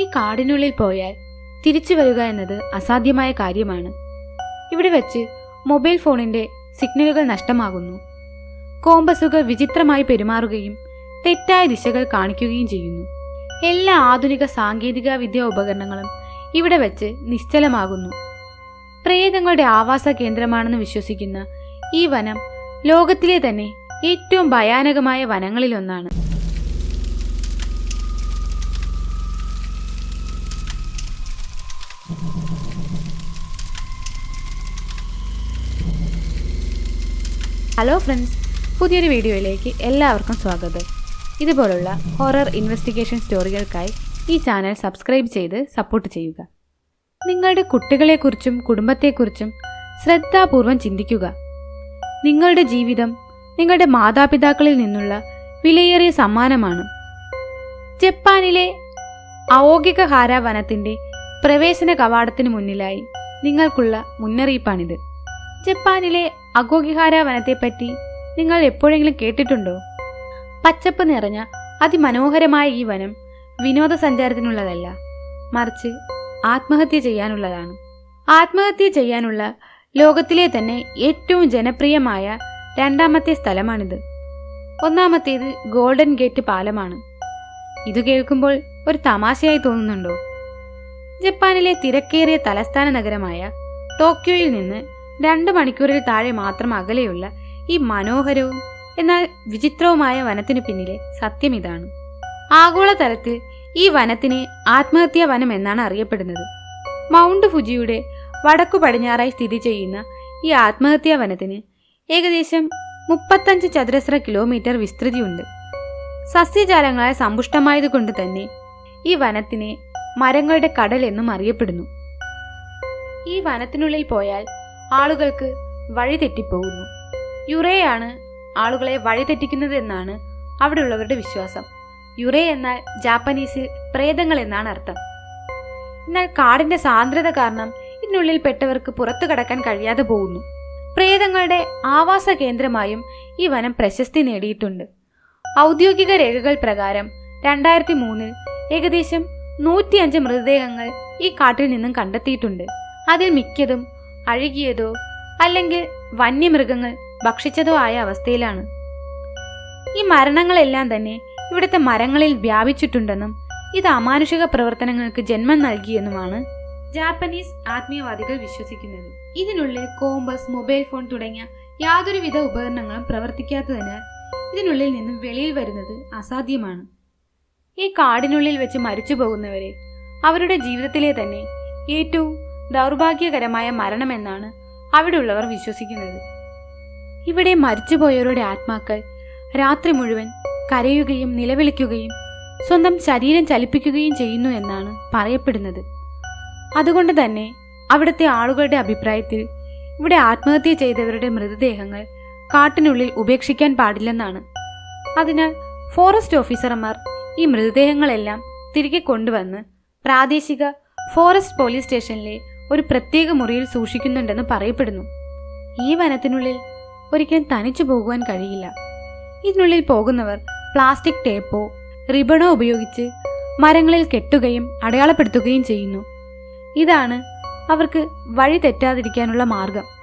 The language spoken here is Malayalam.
ഈ കാടിനുള്ളിൽ പോയാൽ തിരിച്ചു വരിക എന്നത് അസാധ്യമായ കാര്യമാണ്. ഇവിടെ വെച്ച് മൊബൈൽ ഫോണിന്റെ സിഗ്നലുകൾ നഷ്ടമാകുന്നു. കോമ്പസുകൾ വിചിത്രമായി പെരുമാറുകയും തെറ്റായ ദിശകൾ കാണിക്കുകയും ചെയ്യുന്നു. എല്ലാ ആധുനിക സാങ്കേതിക വിദ്യാ ഉപകരണങ്ങളും ഇവിടെ വെച്ച് നിശ്ചലമാകുന്നു. പ്രേതങ്ങളുടെ ആവാസ കേന്ദ്രമാണെന്ന് വിശ്വസിക്കുന്ന ഈ വനം ലോകത്തിലെ തന്നെ ഏറ്റവും ഭയാനകമായ വനങ്ങളിലൊന്നാണ്. ഹലോ ഫ്രണ്ട്സ് പുതിയൊരു വീഡിയോയിലേക്ക് എല്ലാവർക്കും സ്വാഗതം. ഇതുപോലുള്ള ഹൊറർ ഇൻവെസ്റ്റിഗേഷൻ സ്റ്റോറികൾക്കായി ഈ ചാനൽ സബ്സ്ക്രൈബ് ചെയ്ത് സപ്പോർട്ട് ചെയ്യുക. നിങ്ങളുടെ കുട്ടികളെക്കുറിച്ചും കുടുംബത്തെക്കുറിച്ചും ശ്രദ്ധാപൂർവം ചിന്തിക്കുക. നിങ്ങളുടെ ജീവിതം നിങ്ങളുടെ മാതാപിതാക്കളിൽ നിന്നുള്ള വിലയേറിയ സമ്മാനമാണ്. ജപ്പാനിലെ അയോഗ്യഹാര വനത്തിന്റെ പ്രവേശന കവാടത്തിന് മുന്നിലായി നിങ്ങൾക്കുള്ള മുന്നറിയിപ്പാണിത്. ജപ്പാനിലെ അഗോഗിഹാര വനത്തെപ്പറ്റി നിങ്ങൾ എപ്പോഴെങ്കിലും കേട്ടിട്ടുണ്ടോ? പച്ചപ്പ് നിറഞ്ഞ അതിമനോഹരമായ ഈ വനം വിനോദസഞ്ചാരത്തിനുള്ളതല്ല മറിച്ച് ആത്മഹത്യ ചെയ്യാനുള്ളതാണ്. ആത്മഹത്യ ചെയ്യാനുള്ള ലോകത്തിലെ തന്നെ ഏറ്റവും ജനപ്രിയമായ രണ്ടാമത്തെ സ്ഥലമാണിത്. ഒന്നാമത്തേത് ഗോൾഡൻ ഗേറ്റ് പാലമാണ്. ഇത് കേൾക്കുമ്പോൾ ഒരു തമാശയായി തോന്നുന്നുണ്ടോ? ജപ്പാനിലെ തിരക്കേറിയ തലസ്ഥാന നഗരമായ ടോക്കിയോയിൽ നിന്ന് രണ്ട് മണിക്കൂറിൽ താഴെ മാത്രം അകലെയുള്ള ഈ മനോഹരവും എന്നാൽ വിചിത്രവുമായ വനത്തിനു പിന്നിലെ സത്യം ഇതാണ്. ആഗോളതലത്തിൽ ഈ വനത്തിനെ ആത്മഹത്യാ വനം എന്നാണ് അറിയപ്പെടുന്നത്. മൗണ്ട് ഫുജിയുടെ വടക്കു പടിഞ്ഞാറായി സ്ഥിതി ചെയ്യുന്ന ഈ ആത്മഹത്യാ വനത്തിന് ഏകദേശം മുപ്പത്തഞ്ച് ചതുരശ്ര കിലോമീറ്റർ വിസ്തൃതിയുണ്ട്. സസ്യജാലങ്ങളാൽ സമ്പുഷ്ടമായതുകൊണ്ട് തന്നെ ഈ വനത്തിനെ മരങ്ങളുടെ കടൽ എന്നും അറിയപ്പെടുന്നു. ഈ വനത്തിനുള്ളിൽ പോയാൽ ആളുകൾക്ക് വഴി തെറ്റിപ്പോകുന്നു. യുറയാണ് ആളുകളെ വഴിതെറ്റിക്കുന്നതെന്നാണ് അവിടെയുള്ളവരുടെ വിശ്വാസം. യുറേ എന്നാൽ ജാപ്പനീസിൽ പ്രേതങ്ങൾ എന്നാണ് അർത്ഥം. എന്നാൽ കാടിന്റെ സാന്ദ്രത കാരണം ഇതിനുള്ളിൽ പെട്ടവർക്ക് പുറത്തു കടക്കാൻ കഴിയാതെ പോകുന്നു. പ്രേതങ്ങളുടെ ആവാസ കേന്ദ്രമായും ഈ വനം പ്രശസ്തി നേടിയിട്ടുണ്ട്. ഔദ്യോഗിക രേഖകൾ പ്രകാരം രണ്ടായിരത്തി മൂന്നിൽ ഏകദേശം നൂറ്റിയഞ്ച് മൃതദേഹങ്ങൾ ഈ കാട്ടിൽ നിന്നും കണ്ടെത്തിയിട്ടുണ്ട്. അതിൽ മിക്കതും അഴുകിയതോ അല്ലെങ്കിൽ വന്യമൃഗങ്ങൾ ഭക്ഷിച്ചതോ ആയ അവസ്ഥയിലാണ്. ഈ മരണങ്ങളെല്ലാം തന്നെ ഇവിടുത്തെ മരങ്ങളിൽ വ്യാപിച്ചിട്ടുണ്ടെന്നും ഇത് അമാനുഷിക പ്രവർത്തനങ്ങൾക്ക് ജന്മം നൽകിയെന്നുമാണ് ജാപ്പനീസ് ആത്മീയവാദികൾ വിശ്വസിക്കുന്നത്. ഇതിനുള്ളിൽ കോമ്പസ് മൊബൈൽ ഫോൺ തുടങ്ങിയ യാതൊരുവിധ ഉപകരണങ്ങളും പ്രവർത്തിക്കാത്തതിനാൽ ഇതിനുള്ളിൽ നിന്നും വെളിയിൽ വരുന്നത് അസാധ്യമാണ്. ഈ കാടിനുള്ളിൽ വെച്ച് മരിച്ചു പോകുന്നവരെ അവരുടെ ജീവിതത്തിലെ തന്നെ ഏറ്റവും ദൗർഭാഗ്യകരമായ മരണമെന്നാണ് അവിടെയുള്ളവർ വിശ്വസിക്കുന്നത്. ഇവിടെ മരിച്ചുപോയവരുടെ ആത്മാക്കൾ രാത്രി മുഴുവൻ കരയുകയും നിലവിളിക്കുകയും സ്വന്തം ശരീരം ചലിപ്പിക്കുകയും ചെയ്യുന്നു എന്നാണ് പറയപ്പെടുന്നത്. അതുകൊണ്ട് തന്നെ അവിടുത്തെ ആളുകളുടെ അഭിപ്രായത്തിൽ ഇവിടെ ആത്മഹത്യ ചെയ്തവരുടെ മൃതദേഹങ്ങൾ കാട്ടിനുള്ളിൽ ഉപേക്ഷിക്കാൻ പാടില്ലെന്നാണ്. അതിനാൽ ഫോറസ്റ്റ് ഓഫീസർമാർ ഈ മൃതദേഹങ്ങളെല്ലാം തിരികെ കൊണ്ടുവന്ന് പ്രാദേശിക ഫോറസ്റ്റ് പോലീസ് സ്റ്റേഷനിലെ ഒരു പ്രത്യേക മുറിയിൽ സൂക്ഷിക്കുന്നുണ്ടെന്ന് പറയപ്പെടുന്നു. ഈ വനത്തിനുള്ളിൽ ഒരിക്കലും തനിച്ചു പോകുവാൻ കഴിയില്ല. ഇതിനുള്ളിൽ പോകുന്നവർ പ്ലാസ്റ്റിക് ടേപ്പോ റിബണോ ഉപയോഗിച്ച് മരങ്ങളിൽ കെട്ടുകയും അടയാളപ്പെടുത്തുകയും ചെയ്യുന്നു. ഇതാണ് അവർക്ക് വഴി തെറ്റാതിരിക്കാനുള്ള മാർഗം.